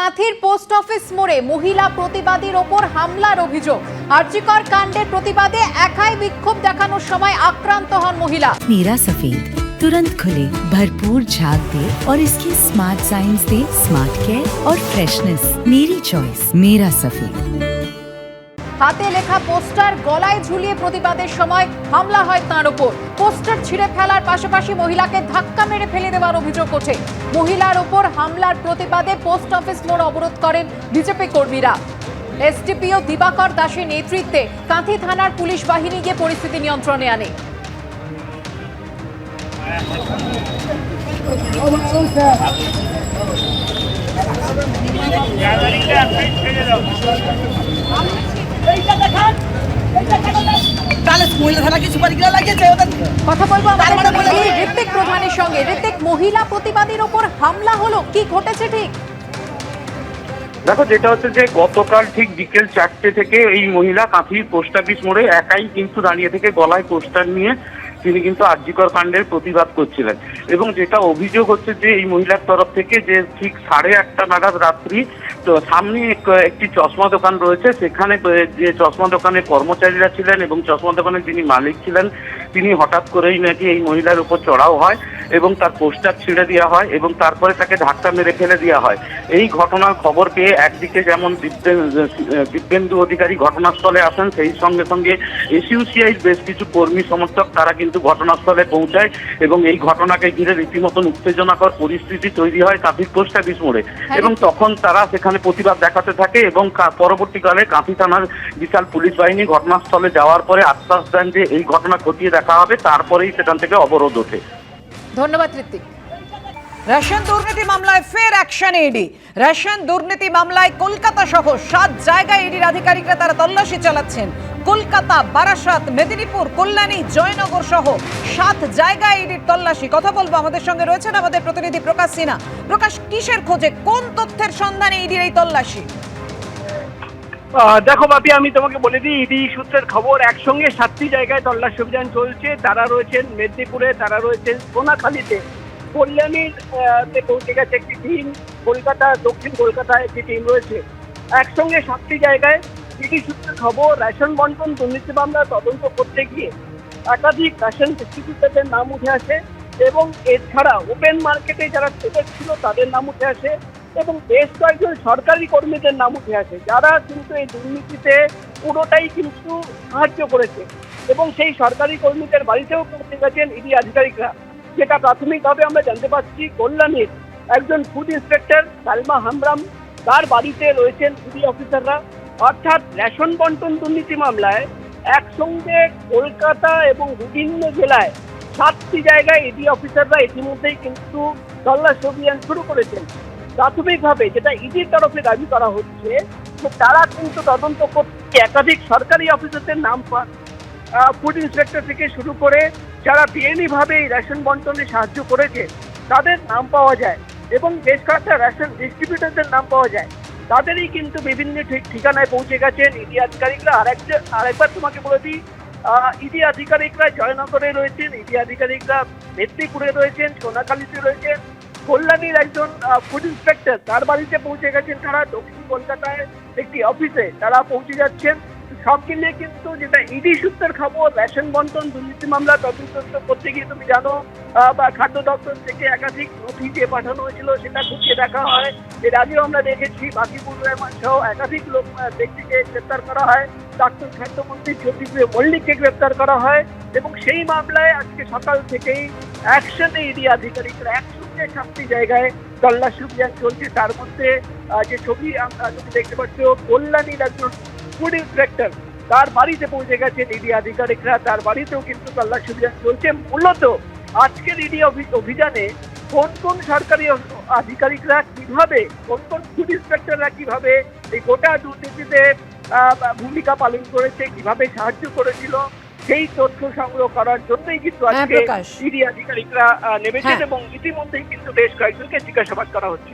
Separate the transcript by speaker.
Speaker 1: কাঁথির post office মোড়ে মহিলা প্রতিবাদীর ওপর হামলার অভিযোগ আর্যিকর কাণ্ডের প্রতিবাদে একাই বিক্ষোভ দেখানোর সময় আক্রান্ত হন মহিলা
Speaker 2: मेरा सफेद तुरंत खुले भरपूर झाग दे और इसके स्मार्ट साइंस दे स्मार्ट केयर और फ्रेशनेस मेरी चॉइस मेरा सफेद
Speaker 1: হাতে লেখা পোস্টার গলায় ঝুলিয়ে প্রতিবাদের সময় হামলা হয় তাঁর ওপর। পোস্টার ছিঁড়ে ফেলার পাশাপাশি মহিলাকে ধাক্কা মেরে ফেলে দেওয়ার অভিযোগ ওঠে। মহিলার ওপর হামলার প্রতিবাদে পোস্ট অফিস মোড় অবরোধ করেন বিজেপি কর্মীরা। এসডিপিও দিবাকর দাসের নেতৃত্বে কাঁথি থানার পুলিশ বাহিনী গিয়ে পরিস্থিতি নিয়ন্ত্রণে আনে। কথা বলব
Speaker 3: মানে
Speaker 1: আমাদের প্রতিনিধি ঋত্বিক প্রধানের সঙ্গে। ঋত্বিক মহিলা প্রতিবাদীর ওপর হামলা হলো কি ঘটেছে ঠিক?
Speaker 4: দেখো যেটা হচ্ছে যে গতকাল ঠিক বিকেল চারটে থেকে এই মহিলা কাঁথির পোস্ট অফিস মোড়ে একাই কিন্তু দাঁড়িয়ে থেকে গলায় পোস্টার নিয়ে তিনি কিন্তু আর্যিকর কাণ্ডের প্রতিবাদ করছিলেন। এবং যেটা অভিযোগ হচ্ছে যে এই মহিলার তরফ থেকে যে ঠিক সাড়ে আটটা নাগাদ রাত্রি তো সামনে এক- একটি চশমা দোকান রয়েছে। সেখানে যে চশমা দোকানের কর্মচারীরা ছিলেন এবং চশমা দোকানের যিনি মালিক ছিলেন তিনি হঠাৎ করেই নাকি এই মহিলার উপর চড়াও হয় এবং তার পোস্টার ছিঁড়ে দেওয়া হয় এবং তারপরে তাকে ধাক্কা মেরে ফেলে দেওয়া হয়। এই ঘটনার খবর পেয়ে একদিকে যেমন দিব্যেন- দিব্যেন্দু অধিকারী ঘটনাস্থলে আসেন সেই সঙ্গে সঙ্গে এসইউসিআই বেশ কিছু কর্মী সমর্থক তারা কিন্তু ঘটনাস্থলে পৌঁছায় এবং এই ঘটনাকে ঘিরে রীতিমতন উত্তেজনাকর পরিস্থিতি তৈরি হয় কাঁথির পোস্ট অফিস মোড়ে। এবং তখন তারা সেখানে প্রতিবাদ দেখাতে থাকে এবং পরবর্তীকালে কাঁথি থানার বিশাল পুলিশ বাহিনী ঘটনাস্থলে যাওয়ার পরে আশ্বাস দেন যে এই ঘটনা খতিয়ে দেখা হবে, তারপরেই সেখান থেকে অবরোধ ওঠে।
Speaker 1: ধন্যবাদ ঋত্বিক।
Speaker 3: রেশন দুর্নীতি মামলায় ফের অ্যাকশন ইডি রেশন দুর্নীতি মামলায় কলকাতা সহ সাত জায়গায় ইডির আধিকারিকরা তারা তল্লাশি চালাচ্ছেন। কলকাতা, বারাসাত, মেদিনীপুর, কল্যাণী, জয়নগর সহ সাত জায়গায় ইডির তল্লাশি। কথা বলব আমাদের সঙ্গে রয়েছেন আমাদের প্রতিনিধি প্রকাশ সিনহা। প্রকাশ, কিসের খোঁজে? কোন তথ্যের সন্ধানে ইডির এই তল্লাশি?
Speaker 5: দেখো বাপি আমি তোমাকে বলে দিই, ইডি সূত্রের খবর, একসঙ্গে সাতটি জায়গায় তল্লাশি অভিযান চলছে। তারা রয়েছেন মেদিনীপুরে, তারা রয়েছেন সোনাখালীতে। কল্যাণীর পৌঁছে গেছে একটি টিম কলকাতা, দক্ষিণ কলকাতায় একটি টিম রয়েছে। একসঙ্গে সাতটি জায়গায় ইডি সূত্রের খবর, রেশন বন্টন, দুর্নীতি মামলা, তদন্ত করতে গিয়ে একাধিক রেশন ডিস্ট্রিবিউটারদের নাম উঠে আসে এবং এছাড়া ওপেন মার্কেটে যারা ছিল, তাদের নাম উঠে আসে। এবং বেশ কয়েকজন সরকারি কর্মীদের নাম উঠে আসে, যারা কিন্তু এই দুর্নীতিতে পুরোটাই কিন্তু সাহায্য করেছে। এবং সেই সরকারি কর্মীদের বাড়িতেও পৌঁছে গেছেন ইডি আধিকারিকরা। যেটা প্রাথমিকভাবে আমরা জানতে পারছি, কল্যাণীর একজন ফুড ইন্সপেক্টর সালমা হামরাম, তার বাড়িতে রয়েছেন ইডি অফিসাররা অর্থাৎ রেশন বন্টন দুর্নীতি মামলায় একসঙ্গে কলকাতা এবং বিভিন্ন জেলায় সাতটি জায়গায় ইডি অফিসাররা ইতিমধ্যেই কিন্তু তল্লাশি অভিযান শুরু করেছেন। প্রাথমিকভাবে যেটা ইডির তরফে দাবি করা হচ্ছে যে তারা কিন্তু তদন্ত করতে একাধিক সরকারি অফিসারদের নাম ফুড ইন্সপেক্টর থেকে শুরু করে যারা বিএনই ভাবে এই রেশন বন্টনে সাহায্য করেছে, তাদের নাম পাওয়া যায় এবং বেশ কয়েকটা রেশন ডিস্ট্রিবিউটরদের নাম পাওয়া যায়। তাদেরই কিন্তু বিভিন্ন ঠিক ঠিকানায় পৌঁছে গেছেন ইডি আধিকারিকরা। আরেকটা আরেকবার তোমাকে বলে দিই ইডি আধিকারিকরা জয়নগরে রয়েছেন, ইডি আধিকারিকরা মেদিনীপুরে রয়েছেন, সোনাখালীতে রয়েছেন কল্যাণীর একজন ফুড ইন্সপেক্টর তার বাড়িতে পৌঁছে গেছেন তারা দক্ষিণ কলকাতায় একটি অফিসে তারা পৌঁছে যাচ্ছেন। সব মিলিয়ে কিন্তু যেটা ইডি সূত্রের খবর, রেশন বন্টন, দুর্নীতি মামলা, তদন্ত করতে গিয়ে তুমি জানো বা খাদ্য দপ্তর থেকে একাধিক নথি যে পাঠানো হয়েছিল, সেটা খুঁজে দেখা হয়। এর আগেও আমরা দেখেছি বাকিপুর রহমান সহ একাধিক লোক ব্যক্তিকে গ্রেপ্তার করা হয়। প্রাক্তন খাদ্যমন্ত্রী জ্যোতিপ্রিয় মল্লিককে গ্রেপ্তার করা হয়। এবং সেই মামলায় আজকে সকাল থেকেই অ্যাকশনে ইডি আধিকারিকরা একসঙ্গে সাতটি জায়গায় তল্লাশি অভিযান চলছে। তার মধ্যে যে ছবি তুমি দেখতে পাচ্ছ কল্যাণীর একজন ফুড ইন্সপেক্টর তার বাড়িতে পৌঁছে গেছেন ইডি আধিকারিকরা। তার বাড়িতেও কিন্তু তল্লাশি অভিযান চলছে। মূলত আজকের ইডি অভিযানে কোন কোন সরকারি আধিকারিকরা কীভাবে, কোন কোন ফুড ইন্সপেক্টররা কীভাবে এই গোটা দুর্নীতিতে ভূমিকা পালন করেছে, কীভাবে সাহায্য করেছিল সেই তথ্য সংগ্রহ করার জন্যই কিন্তু
Speaker 3: হ্যাঁ,
Speaker 5: আজকে। ইডি আধিকারিকরা নেমেছেন
Speaker 3: হ্যাঁ।
Speaker 5: এবং ইতিমধ্যেই কিন্তু বেশ কয়েকজনকে জিজ্ঞাসাবাদ করা হচ্ছে